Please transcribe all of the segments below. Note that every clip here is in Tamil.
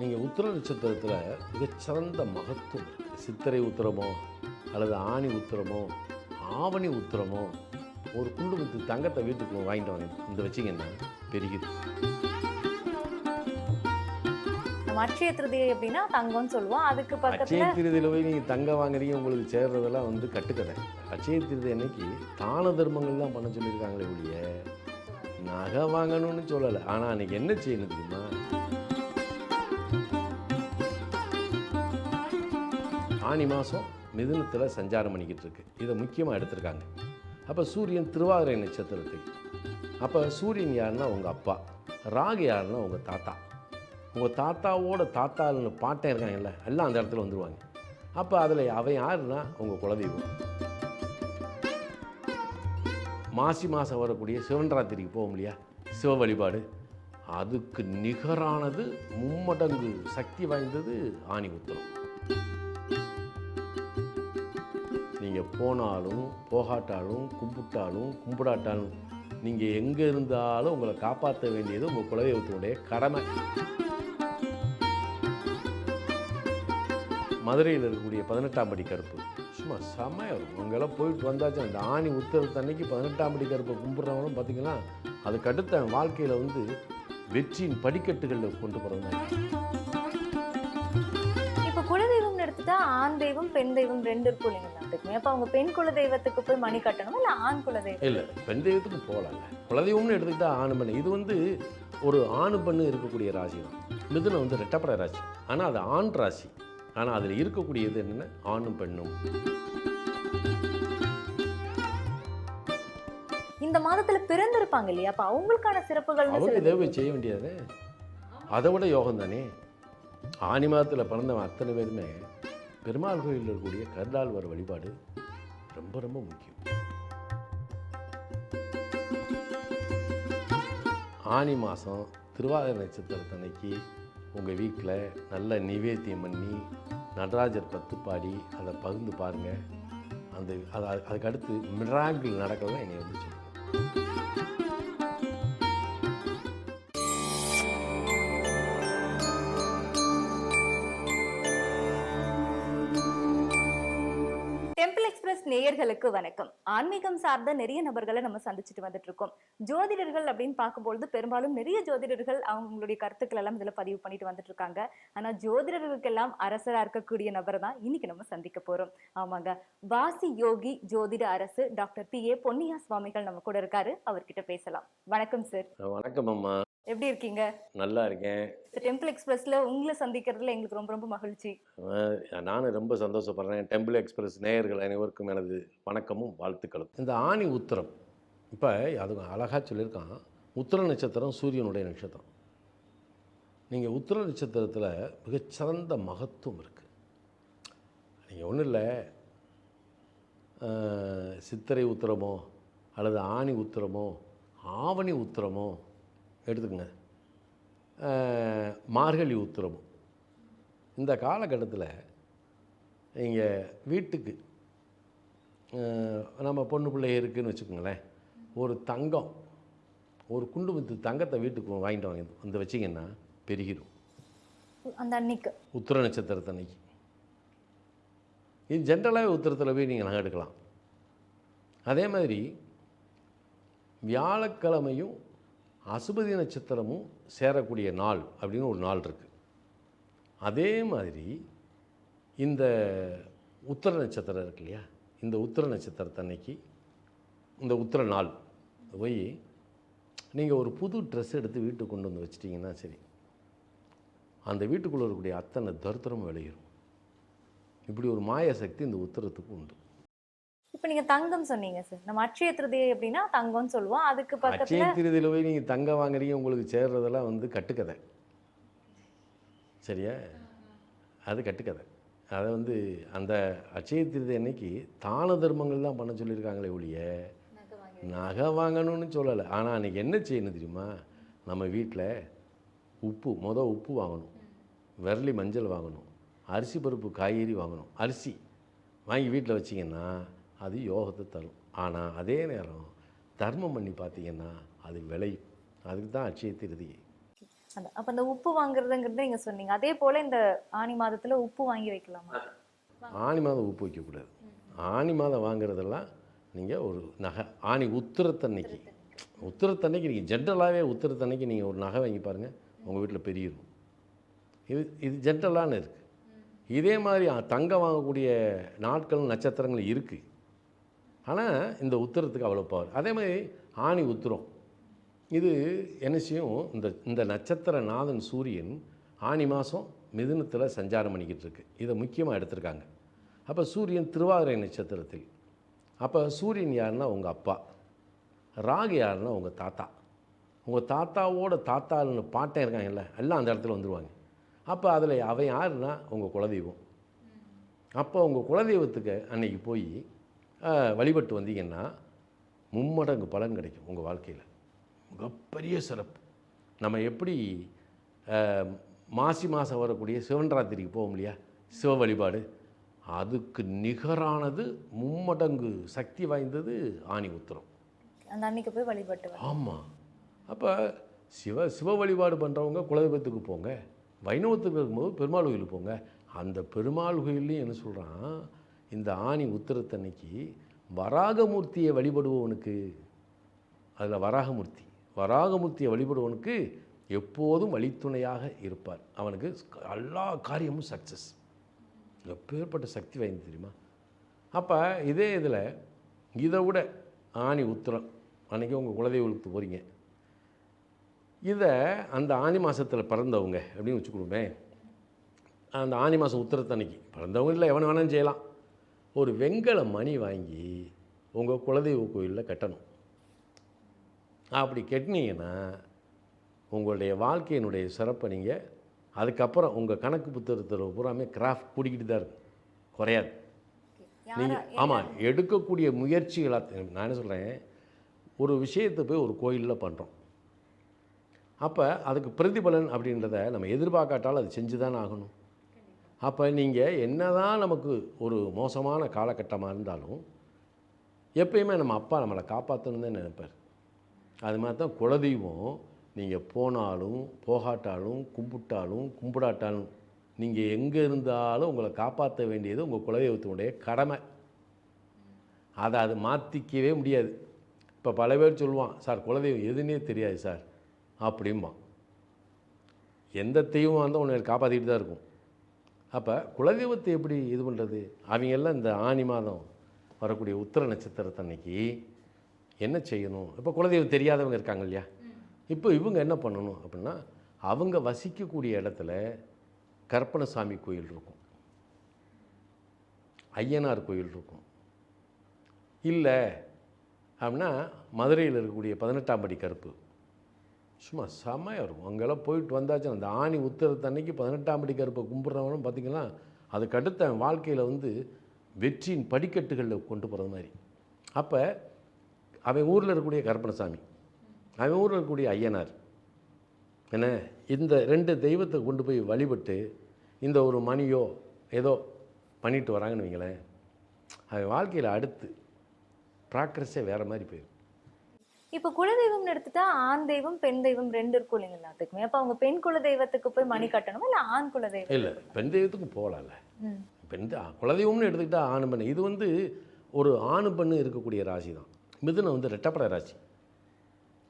நீங்கள் உத்திர நட்சத்திரத்தில் மிகச்சிறந்த மகத்துவம் இருக்குது சித்திரை உத்திரமோ அல்லது ஆணி உத்திரமோ ஆவணி உத்திரமோ ஒரு குண்டு தங்கத்தை வீட்டுக்கு வாங்கிட்டு வாங்க. இந்த வச்சிங்கன்னா பெருகிது அட்சய திருதியை எப்படின்னா தங்கம்னு சொல்லுவோம். அதுக்கு பக்கத்துல அச்சய திருதியில் போய் நீங்கள் தங்கம் வாங்குறீங்க உங்களுக்கு சேர்றதெல்லாம் வந்து கட்டுக்கதை. அச்சய திருதி அன்னைக்கு தான தர்மங்கள் தான் பண்ண சொல்லியிருக்காங்களே ஒழிய நகை வாங்கணும்னு சொல்லலை. ஆனால் அன்னைக்கு என்ன செய்யணும் தெரியுமா? ஆனி மாதம் மிதுனத்தில் சஞ்சாரம் பண்ணிக்கிட்டு இருக்கு. இதை முக்கியமாக எடுத்திருக்காங்க. அப்போ சூரியன் திருவாதிரை நட்சத்திரத்துக்கு. அப்போ சூரியன் யாருன்னா உங்கள் அப்பா. ராகு யாருன்னா உங்கள் தாத்தா. உங்கள் தாத்தாவோட தாத்தான்னு பாட்டன் இருக்காங்கல்ல எல்லாம் அந்த இடத்துல வந்துருவாங்க. அப்போ அதில் அவன் யாருன்னா உங்கள் குலதெய்வம். மாசி மாதம் வரக்கூடிய சிவன்ராத்திரிக்கு போகும் இல்லையா? சிவ வழிபாடு. அதுக்கு நிகரானது மும்மடங்கு சக்தி வாய்ந்தது ஆணி உத்தரம். நீங்கள் போனாலும் போகாட்டாலும் கும்பிட்டாலும் கும்பிடாட்டாலும் நீங்கள் எங்கே இருந்தாலும் உங்களை காப்பாற்ற வேண்டியது உங்கள் குலதெய்வத்தினுடைய கடமை. மதுரையில் இருக்கக்கூடிய பதினெட்டாம் படி கருப்பு. சும்மா செமையாக இருக்கும். அங்கெல்லாம் போயிட்டு வந்தாச்சு அந்த ஆணி உத்தரத்தன்னைக்கு பதினெட்டாம் படி கருப்பை கும்பிட்றவங்களும் பார்த்தீங்கன்னா அதுக்கடுத்த வாழ்க்கையில் வந்து வெற்றியின் படிக்கட்டுகளில் கொண்டு போகிறவங்க ஆண் தெய்வம் பெண் தெய்வம் ரெண்டு இருக்கும் இல்லைங்க எல்லாத்துக்குமே அப்ப அவங்க பெண் குலதெய்வத்துக்கு போய் மணி கட்டணும்? இல்ல ஆண் குலதெய்வம் இல்லை பெண் தெய்வத்துக்கு போகலாங்க. குலதெய்வம்னு எடுத்துக்கிட்டா ஆணு பெண்ணு இது வந்து ஒரு ஆணு பெண்ணு இருக்கக்கூடிய ராசி தான். மிதுனம் வந்து ரெட்டப்படை ராசி. ஆனால் அது ஆண் ராசி. ஆனால் அதில் இருக்கக்கூடியது என்னென்ன ஆணும் பெண்ணும். இந்த மாதத்துல பிறந்திருப்பாங்க இல்லையா? அப்ப அவங்களுக்கான சிறப்புகள்னு அவங்க போய் செய்ய வேண்டியது. அதை விட யோகம் தானே ஆனி மாதத்தில் பிறந்தவன் அத்தனை பேருமே பெருமாள் கோயிலில் இருக்கக்கூடிய கருடாழ்வார் வழிபாடு ரொம்ப ரொம்ப முக்கியம். ஆனி மாதம் திருவாதிரை நட்சத்திரத்தன்னைக்கு உங்கள் வீட்டில் நல்ல நிவேத்தியம் பண்ணி நடராஜர் பத்து பாடி அதை பகிர்ந்து பாருங்கள் அந்த அது அதுக்கடுத்து மிராங்கிள் நடக்கலாம் என்னை வந்து சொல்லுங்கள் நேயர்களுக்கு வணக்கம். ஆன்மீகம் சார்ந்த நிறைய நபர்களை நம்ம சந்திச்சுட்டு வந்துட்டு இருக்கோம் ஜோதிடர்கள் அப்படின்னு பார்க்கும்பொழுது பெரும்பாலும் நிறைய ஜோதிடர்கள் அவங்களுடைய கருத்துக்கள் எல்லாம் இதுல பதிவு பண்ணிட்டு வந்துட்டு இருக்காங்க ஆனா ஜோதிடர்களுக்கெல்லாம் அரசரா இருக்கக்கூடிய நபர் தான் இன்னைக்கு நம்ம சந்திக்க போறோம். ஆமாங்க. வாசி யோகி ஜோதிட அரசு டாக்டர் பி ஏ பொன்னியா சுவாமிகள் நம்ம கூட இருக்காரு. அவர்கிட்ட பேசலாம். வணக்கம் சார். வணக்கம் அம்மா. எப்படி இருக்கீங்க? நல்லா இருக்கேன். டெம்பிள் எக்ஸ்பிரஸ்ல உங்களை சந்திக்கிறதுல எங்களுக்கு ரொம்ப ரொம்ப மகிழ்ச்சி. நானும் ரொம்ப சந்தோஷப்படுறேன். டெம்பிள் எக்ஸ்பிரஸ் நேயர்கள் அனைவருக்கும் எனது வணக்கமும் வாழ்த்துக்களும். இந்த ஆணி உத்திரம் இப்போ அது அழகாக சொல்லியிருக்கான். உத்திர நட்சத்திரம் சூரியனுடைய நட்சத்திரம். நீங்கள் உத்திர நட்சத்திரத்தில் மிகச்சிறந்த மகத்துவம் இருக்குது நீங்கள் ஒன்றும் இல்லை. சித்திரை உத்திரமோ அல்லது ஆணி உத்திரமோ ஆவணி உத்திரமோ எடுத்துக்கங்க. மார்கழி உத்திரமோ இந்த காலகட்டத்தில் நீங்கள் வீட்டுக்கு நம்ம பொண்ணு பிள்ளை இருக்குன்னு வச்சுக்கோங்களேன். ஒரு தங்கம் ஒரு குண்டு வித்து தங்கத்தை வீட்டுக்கு வாங்கிட்டு வாங்கி. வந்து வச்சிங்கன்னா பெருகிடும் அந்த அன்னைக்கு. உத்திர நட்சத்திரத்தன்னைக்கு இது ஜென்ரலாகவே உத்திரத்தில் போய் நீங்கள் நகை எடுக்கலாம். அதே மாதிரி வியாழக்கிழமையும் அசுபதி நட்சத்திரமும் சேரக்கூடிய நாள் அப்படின்னு ஒரு நாள் இருக்குது அதே மாதிரி இந்த உத்திர நட்சத்திரம் இருக்கு இல்லையா? இந்த உத்திர நட்சத்திரத்தன்னைக்கு இந்த உத்திர நாள் போய் நீங்கள் ஒரு புது ட்ரெஸ் எடுத்து வீட்டுக்கு கொண்டு வந்து வச்சிட்டிங்கன்னா சரி அந்த வீட்டுக்குள்ளே இருக்கக்கூடிய அத்தனை தருத்திரம் விளையிடும் இப்படி ஒரு மாய சக்தி இந்த உத்தரத்துக்கு உண்டு. இப்ப நீங்க தங்கம் சொன்னீங்க சார் நம்ம அட்சய திருதியை அப்படின்னா தங்கம்னு சொல்லுவோம். அதுக்கு பக்கத்துல அச்சய திருதியில் போய் நீங்கள் தங்கம் வாங்குறீங்க உங்களுக்கு சேர்றதெல்லாம் வந்து கட்டுக்கதை. சரியா? அது கட்டுக்கதை. அதை வந்து அந்த அச்சய திருதி அன்னைக்கு தான தர்மங்கள் தான் பண்ண சொல்லியிருக்காங்களே ஒழிய நகை வாங்கணும்னு சொல்லலை. ஆனால் அன்றைக்கி என்ன செய்யணும் தெரியுமா? நம்ம வீட்டில் உப்பு மொதல் உப்பு வாங்கணும். விரலி மஞ்சள் வாங்கணும். அரிசி பருப்பு காய்கறி வாங்கணும். அரிசி வாங்கி வீட்டில் வச்சிங்கன்னா அது யோகத்தை தரும். ஆனால் அதே நேரம் தர்மம் பண்ணி பார்த்தீங்கன்னா அது விளையும். அதுக்கு தான் அட்சய திருதி. அந்த- அப்ப அந்த உப்பு வாங்குறதுங்கிறது நீங்க சொன்னீங்க. அதே போல இந்த ஆனி மாதத்துல உப்பு வாங்கி வைக்கலாமா? ஆணி மாதம் உப்பு வைக்கக்கூடாது ஆணி மாதம் வாங்குறதெல்லாம் நீங்கள் ஒரு நகை ஆணி உத்திரத்தன்னைக்கு. உத்திரத்தன்னைக்கு. நீங்கள் ஜென்ரலாகவே உத்திரத்தன்னைக்கு நீங்கள் ஒரு நகை வாங்கி பாருங்கள் உங்கள் வீட்டில் பெரியரும் இது இது ஜென்ரலான இருக்குது இதே மாதிரி தங்கம் வாங்கக்கூடிய நாட்கள் நட்சத்திரங்கள் இருக்குது ஆனால் இந்த உத்தரத்துக்கு அவ்வளோ பவர் அதே மாதிரி ஆணி உத்திரம். இது என்ன செய்யும்? இந்த இந்த நட்சத்திர நாதன் சூரியன் ஆணி மாதம் மிதுனத்தில் சஞ்சாரம் பண்ணிக்கிட்டு இருக்கு. இதை முக்கியமாக எடுத்திருக்காங்க. அப்போ சூரியன் திருவாதிரை நட்சத்திரத்தில். அப்போ சூரியன் யாருன்னா உங்கள் அப்பா. ராகு யாருன்னா உங்கள் தாத்தா. உங்கள் தாத்தாவோட தாத்தான்னு பாட்டன் இருக்காங்கல்ல எல்லாம் அந்த இடத்துல வந்துடுவாங்க அப்போ அதில் அவன் யாருன்னா உங்கள் குலதெய்வம். அப்போ உங்கள் குலதெய்வத்துக்கு அன்னைக்கு போய் வழிபட்டு வந்தீங்கன்னா மும்மடங்கு பலன் கிடைக்கும் உங்கள் வாழ்க்கையில். மிகப்பெரிய சிறப்பு. நம்ம எப்படி மாசி மாதம் வரக்கூடிய சிவன்ராத்திரிக்கு போவோம் இல்லையா? சிவ வழிபாடு. அதுக்கு நிகரானது மும்மடங்கு சக்தி வாய்ந்தது ஆணி உத்திரம். அந்த அன்னைக்கு போய் வழிபட்டு. ஆமாம் அப்போ சிவ சிவ வழிபாடு பண்ணுறவங்க குலதெய்வத்துக்கு போங்க. வைணவத்துக்கு இருக்கும்போது பெருமாள் கோயிலுக்கு போங்க. அந்த பெருமாள் கோயில்லையும் என்ன சொல்கிறான் இந்த ஆணி உத்திரத்தன்னைக்கு வராகமூர்த்தியை வழிபடுபவனுக்கு அதில் வராகமூர்த்தி வராகமூர்த்தியை வழிபடுவனுக்கு எப்போதும் வழித்துணையாக இருப்பார். அவனுக்கு எல்லா காரியமும் சக்ஸஸ் எப்பேற்பட்ட சக்தி வாய்ந்து தெரியுமா? அப்போ இதே இதில் இதை விட ஆணி உத்திரம் அன்றைக்கி உங்கள் குலதெய்வத்துக்கு போகிறீங்க இதை அந்த ஆனி மாதத்தில் பிறந்தவங்க அப்படின்னு வச்சுக்கணுமே. அந்த ஆனி மாதம் உத்திரத்தன்னைக்கு பிறந்தவங்க இல்லை எவனை வேணாலும் செய்யலாம். ஒரு வெண்கல மணி வாங்கி உங்கள் குலதெய்வ கோயிலில் கட்டணும். அப்படி கட்டினீங்கன்னா உங்களுடைய வாழ்க்கையினுடைய சிறப்பை நீங்கள் அதுக்கப்புறம் உங்கள் கணக்கு புத்தகத்தில் பூராமே கிராஃப்ட் கூடிக்கிட்டு தான் இருக்கும் குறையாது. நீங்கள் ஆமாம் எடுக்கக்கூடிய முயற்சிகளாக நான் என்ன சொல்கிறேன் ஒரு விஷயத்தை போய் ஒரு கோயிலில் பண்ணுறோம் அப்போ அதுக்கு பிரதிபலன் அப்படின்றத நம்ம எதிர்பார்க்காட்டாலும் அது செஞ்சு தானே ஆகணும். அப்போ நீங்கள் என்னதான் நமக்கு ஒரு மோசமான காலகட்டமாக இருந்தாலும் எப்பயுமே நம்ம அப்பா நம்மளை காப்பாற்றணும்னு தான் நினைப்பார். அது மாதிரி தான் குலதெய்வம் நீங்கள் போனாலும் போகாட்டாலும் கும்பிட்டாலும் கும்பிடாட்டாலும் நீங்கள் எங்கே இருந்தாலும் உங்களை காப்பாற்ற வேண்டியது உங்கள் குலதெய்வத்தினுடைய கடமை. அதை அது மாற்றிக்கவே முடியாது. இப்போ பல பேர் சொல்லுவான் சார் குலதெய்வம் எதுன்னே தெரியாது சார் அப்படிம்பான். எந்த தெய்வம் வந்து உன்னை காப்பாற்றிட்டு தான் இருக்கும். அப்போ குலதெய்வத்தை எப்படி இது பண்ணுறது அவங்க எல்லாம் இந்த ஆனி மாதம் வரக்கூடிய உத்திர நட்சத்திரத்தன்னைக்கு என்ன செய்யணும்? இப்போ குலதெய்வம் தெரியாதவங்க இருக்காங்க இல்லையா? இப்போ இவங்க என்ன பண்ணணும் அப்படின்னா அவங்க வசிக்கக்கூடிய இடத்துல கற்பனசாமி கோயில் இருக்கும். ஐயனார் கோயில் இருக்கும். இல்லை அப்படின்னா மதுரையில் இருக்கக்கூடிய பதினெட்டாம் படி கருப்பு. சும்மா செம்மையாக இருக்கும். அங்கெல்லாம் போயிட்டு வந்தாச்சு அந்த ஆணி உத்தரத்தன்னைக்கு பதினெட்டாம் படி கருப்பை கும்பிட்றவனும் பார்த்திங்கன்னா அதுக்கு அடுத்த அவன் வாழ்க்கையில் வந்து வெற்றியின் படிக்கட்டுகளில் கொண்டு போகிறது மாதிரி. அப்போ அவன் ஊரில் இருக்கக்கூடிய கருப்பணசாமி அவன் ஊரில் இருக்கக்கூடிய ஐயனார் என்ன? இந்த ரெண்டு தெய்வத்தை கொண்டு போய் வழிபட்டு இந்த ஒரு மணியோ ஏதோ பண்ணிட்டு வராங்கன்னு வைங்களேன் அவன் வாழ்க்கையில் அடுத்து ப்ராக்ரஸே வேறு மாதிரி போயிடும் இப்ப குலதெய்வம்னு எடுத்துட்டா ஆண் தெய்வம் பெண் தெய்வம் ரெண்டு இருக்கும் இல்லைங்க எல்லாத்துக்குமே. அப்ப அவங்க பெண் குலதெய்வத்துக்கு போய் மணி கட்டணுமா? இல்ல ஆண் குலதெய்வம் இல்லை பெண் தெய்வத்துக்கும் போகலாம்ல. பெண் குலதெய்வம்னு எடுத்துக்கிட்டா ஆணு பெண். இது வந்து ஒரு ஆணு பெண்ணு இருக்கக்கூடிய ராசி தான். மிதுனம் வந்து ரெட்டப்பட ராசி.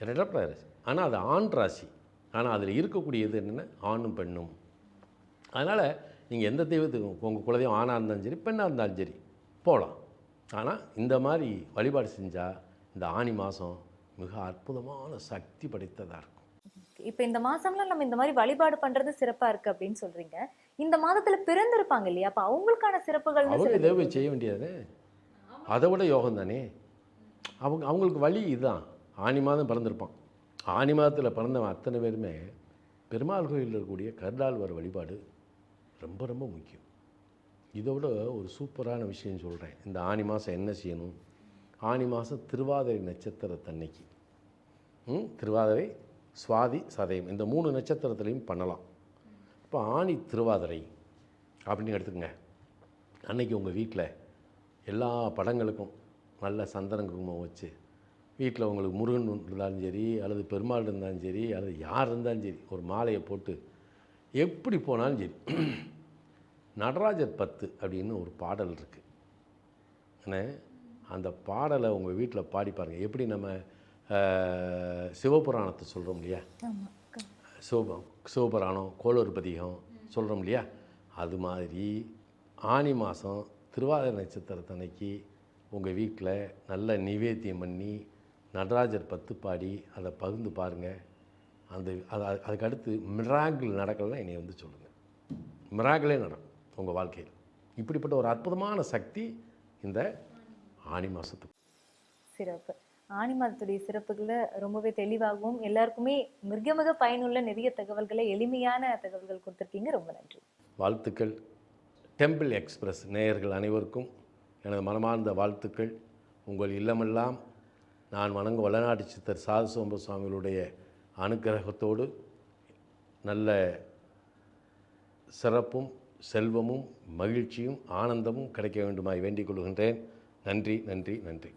ரெட்டப்பட ராசி. ஆனால் அது ஆண் ராசி. ஆனால் அதில் இருக்கக்கூடியது என்னென்ன ஆணும் பெண்ணும். அதனால் நீங்கள் எந்த தெய்வத்துக்கும் உங்கள் குலதெய்வம் ஆணாக இருந்தாலும் சரி பெண்ணாக இருந்தாலும் சரி போகலாம் ஆனால் இந்த மாதிரி வழிபாடு செஞ்சால் இந்த ஆணி மாதம் மிக அற்புதமான சக்தி படைத்ததாக இருக்கும். இப்ப இந்த மாசம்ல நம்ம இந்த மாதிரி வழிபாடு பண்றது சிறப்பா இருக்கு அப்படின்னு சொல்றீங்க. இந்த மாதத்துல பிறந்திருப்பாங்க இல்லையா? அப்ப அவங்களுக்கான சிறப்புகள் அவங்க போய் செய்ய வேண்டியது? அதை விட யோகம் தானே? அவங்க அவங்களுக்கு வழி இதுதான். ஆனி மாதம் பிறந்திருப்பான். ஆனி மாதத்தில் பிறந்தவன் அத்தனை பேருமே பெருமாள் கோயிலில் இருக்கக்கூடிய கருடாழ்வார் வழிபாடு ரொம்ப ரொம்ப முக்கியம். இதை விட ஒரு சூப்பரான விஷயம் சொல்கிறேன் இந்த ஆனி மாதம் என்ன செய்யணும்? ஆனி மாதம் திருவாதிரை நட்சத்திரத்தன்னைக்கு. திருவாதிரை சுவாதி சதயம். இந்த மூணு நட்சத்திரத்திலையும் பண்ணலாம். இப்போ ஆணி திருவாதிரை அப்படின்னு எடுத்துக்கங்க. அன்னைக்கு உங்கள் வீட்டில் எல்லா படங்களுக்கும் நல்ல சந்தன குங்குமம் வச்சு வீட்டில் உங்களுக்கு முருகன் இருந்தாலும் சரி அல்லது பெருமாள் இருந்தாலும் சரி அல்லது யார் இருந்தாலும் சரி ஒரு மாலையை போட்டு எப்படி போனாலும் சரி நடராஜர் பத்து அப்படின்னு ஒரு பாடல் இருக்குது ஏன்னா அந்த பாடலை உங்கள் வீட்டில் பாடி பாருங்கள் எப்படி நம்ம சிவபுராணத்தை சொல்கிறோம் இல்லையா? ஆமா சிவப சிவபுராணம் கோளூர் பதிகம் சொல்கிறோம் இல்லையா? அது மாதிரி ஆனி மாதம் திருவாதிரை நட்சத்திரத்தன்னைக்கு உங்கள் வீட்டில் நல்ல நிவேத்தியம் பண்ணி நடராஜர் பத்து பாடி அதை பகிர்ந்து பாருங்கள் அந்த அது அது- அதுக்கு அடுத்து மிராங்கிள் நடக்கலைன்னா என்னை வந்து சொல்லுங்கள் மிராங்கிளே நடக்கும் உங்கள் வாழ்க்கையில். இப்படிப்பட்ட ஒரு அற்புதமான சக்தி இந்த ஆனி மாதத்துக்கு சிறப்பு. ஆணி மாதத்துடைய சிறப்புகளை ரொம்பவே தெளிவாகவும் எல்லாருக்குமே மிக மிக பயனுள்ள நிறைய தகவல்களை எளிமையான தகவல்கள் கொடுத்துருக்கீங்க. ரொம்ப நன்றி. வாழ்த்துக்கள். டெம்பிள் எக்ஸ்பிரஸ் நேயர்கள் அனைவருக்கும் எனது மனமார்ந்த வாழ்த்துக்கள். உங்கள் இல்லமெல்லாம் நான் வணங்கும் வளநாட்டு சித்தர் சாது சோம்ப சுவாமிகளுடைய அனுக்கிரகத்தோடு நல்ல சிறப்பும் செல்வமும் மகிழ்ச்சியும் ஆனந்தமும் கிடைக்க வேண்டுமாய் வேண்டிக் கொள்கின்றேன். நன்றி நன்றி நன்றி.